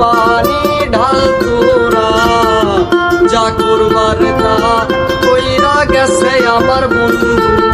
পানি ঢাল তোরা যা করবার কইরা গেছে আমার বন্ধু।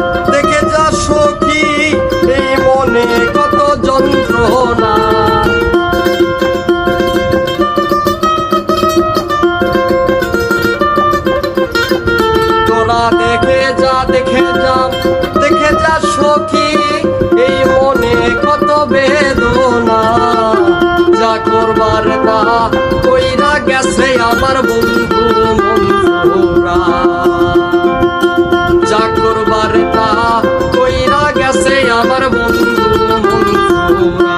দেখে যা দেখে যা দেখে যা সখী, এই মনে কত বেদনা। যা করবার তা কইরা গেছে আমার বন্ধু মনসুরা যা করবার তা কইরা গেছে আমার বন্ধু মনসুরা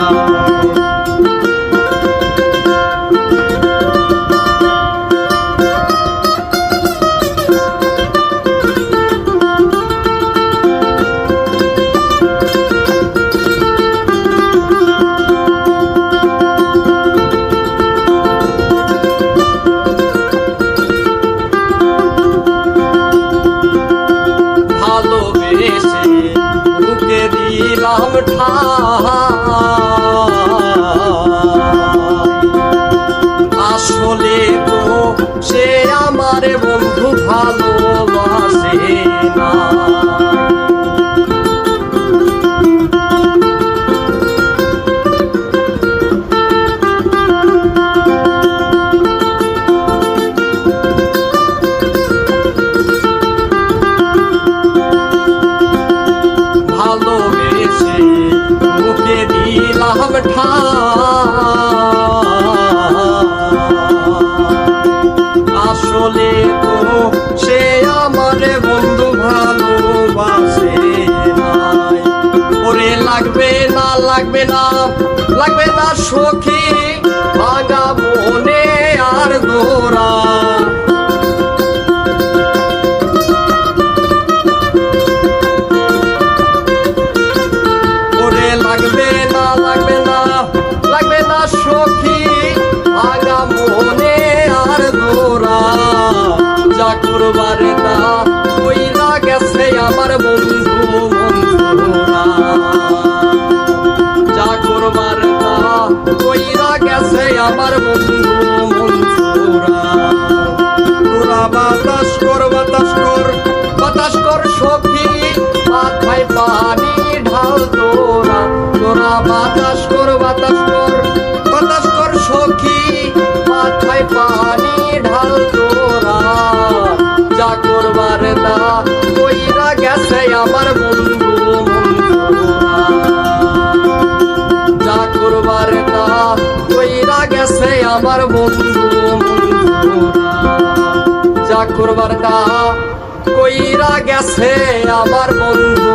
আসলে তো সে আমার বন্ধু ভালোবাসে না। সে আমার বন্ধু ভালোবাসে লাগবে না লাগবে না লাগবে না সখী, ভাঙা মনে আর দোরা যা করবার তা কইরা গেছে আমার বন্ধু মনসুরা যা করবার তা কইরা গেছে আমার বন্ধু মনসুরা তোরা বাতাস কর বাতাস কর বাতাস কর সখী, মাথায় পানি ঢাল তোরা। তোরা বাতাস আমার বন্ধু, যা করবার না কইরা গেছে আমার বন্ধু, যা করবার না কইরা গেছে আমার বন্ধু